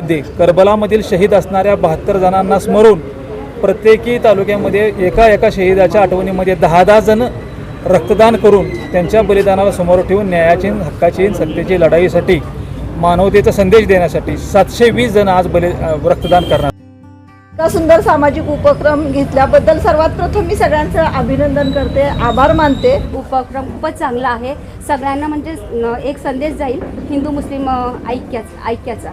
मध्ये करबलामधील शहीद असणाऱ्या बहात्तर जणांना स्मरून प्रत्येकी तालुक्यामध्ये एका एका शहीदाच्या आठवणीमध्ये दहा दहा जण रक्तदान करून त्यांच्या बलिदानाला समोर ठेवून न्यायाची हक्काची सत्तेची लढाईसाठी मानवतेचा संदेश देण्यासाठी सातशे वीस जण आज बलि रक्तदान करणार. इतका सुंदर सामाजिक उपक्रम घेतल्याबद्दल सर्वात प्रथम मी सगळ्यांचं अभिनंदन करते आभार मानते. उपक्रम खूपच चांगला आहे. सगळ्यांना म्हणजे एक संदेश जाईल हिंदू मुस्लिम अ, ऐक्याच.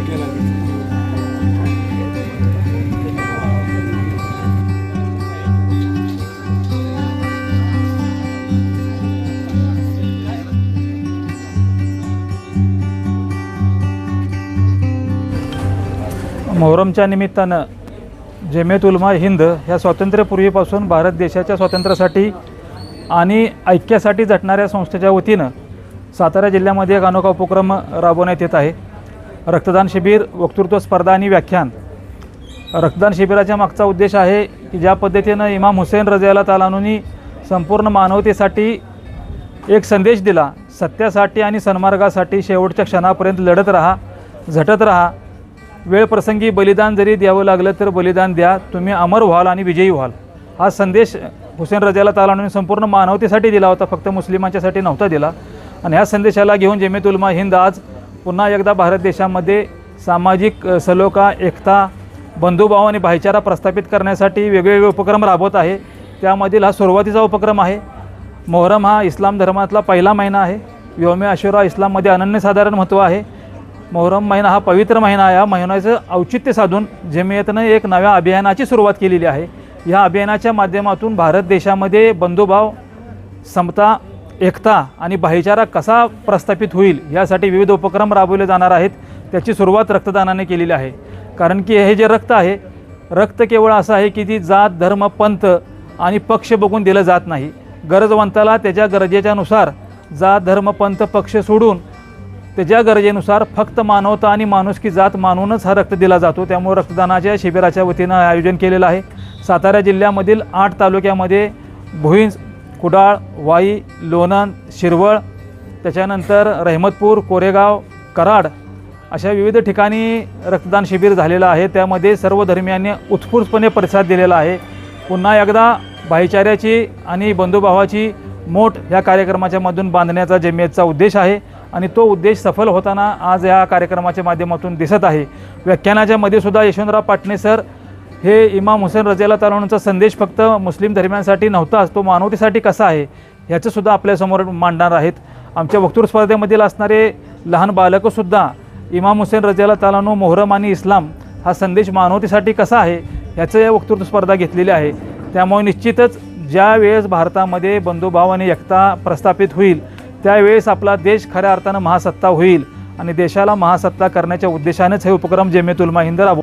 ऐक्याचा मोहरमच्या निमित्तानं जमेत उलमा हिंद ह्या स्वातंत्र्यपूर्वीपासून भारत देशाच्या स्वातंत्र्यासाठी आणि ऐक्यासाठी झटणाऱ्या संस्थेच्या वतीनं सातारा जिल्ह्यामध्ये एक अनोखा उपक्रम राबवण्यात येत आहे. रक्तदान शिबिर वक्तृत्व स्पर्धा आणि व्याख्यान. रक्तदान शिबिराच्या मागचा उद्देश आहे की ज्या पद्धतीनं इमाम हुसेन रजियाला तालानुनी संपूर्ण मानवतेसाठी एक संदेश दिला सत्यासाठी आणि सन्मार्गासाठी शेवटच्या क्षणापर्यंत लढत राहा झटत राहा. वेळ प्रसंगी बलिदान जरी द्यावं लागलं तर बलिदान द्या तुम्ही अमर व्हाल आणि विजयी व्हाल. हा संदेश हुसेन रजाला तालानुनी संपूर्ण मानवतेसाठी दिला होता फक्त मुस्लिमांच्यासाठी नव्हता दिला. आणि ह्या संदेशाला घेऊन जमेत उलमा हिंद आज पुन्हा एकदा भारत देशामध्ये सामाजिक सलोखा एकता बंधुभाव आणि भाईचारा प्रस्थापित करण्यासाठी वेगवेगळे उपक्रम राबवत आहे. त्यामधील हा सुरुवातीचा उपक्रम आहे. मोहरम हा इस्लाम धर्मातला पहिला महिना आहे. व्योमे आशुरा इस्लाममध्ये अनन्यसाधारण महत्त्व आहे. मोहरम महिना हा पवित्र महिना आहे. या महिन्याचं औचित्य साधून जमियतनं एक नव्या अभियानाची सुरुवात केलेली आहे. या अभियानाच्या माध्यमातून भारत देशामध्ये बंधुभाव समता एकता आणि भाईचारा कसा प्रस्थापित होईल यासाठी विविध उपक्रम राबवले जाणार आहेत त्याची सुरुवात रक्तदानाने केलेली आहे. कारण की हे जे रक्त आहे रक्त केवळ असं आहे की ती जात धर्म पंथ आणि पक्ष बघून दिलं जात नाही. गरजवंताला त्याच्या गरजेच्यानुसार जात धर्म पंथ पक्ष सोडून त्याच्या गरजेनुसार फक्त मानवता आणि माणुसकी जात मानूनच हा रक्त दिला जातो. त्यामुळे रक्तदानाच्या शिबिराच्या वतीनं आयोजन केलेलं आहे. सातारा जिल्ह्यामधील आठ तालुक्यामध्ये भुईंज कुडाळ वाई लोणंद शिरवळ त्याच्यानंतर रहमतपूर कोरेगाव कराड अशा विविध ठिकाणी रक्तदान शिबिर झालेलं आहे. त्यामध्ये सर्व धर्मियांनी उत्स्फूर्तपणे प्रतिसाद दिलेला आहे. पुन्हा एकदा भाईचाऱ्याची आणि बंधुभावाची मोठ या कार्यक्रमाच्या मधून बांधण्याचा जमियतचा उद्देश आहे आणि तो उद्देश सफल होताना आज या कार्यक्रमाच्या माध्यमातून दिसत आहे. व्याख्यानाच्या मध्ये सुद्धा यशवंतराव पाटणे सर हे इमाम हुसेन रजेला तालुणचा संदेश फक्त मुस्लिम धर्मियांसाठी नव्हताच तो मानवतेसाठी कसा आहे ह्याचंसुद्धा आपल्यासमोर मांडणार आहेत. आमच्या वक्तृत्व स्पर्धेमधील असणारे लहान बालकंसुद्धा इमाम हुसेन रजेला तालानो मोहरम आणि इस्लाम हा संदेश मानवतेसाठी कसा आहे ह्याचं या वक्तृत्व स्पर्धा घेतलेली आहे. त्यामुळे निश्चितच ज्या वेळेस भारतामध्ये बंधुभाव आणि एकता प्रस्थापित होईल त्यावेळेस आपला देश खऱ्या अर्थानं महासत्ता होईल आणि देशाला महासत्ता करण्याच्या उद्देशानेच हे उपक्रम जमेत हिंद राबव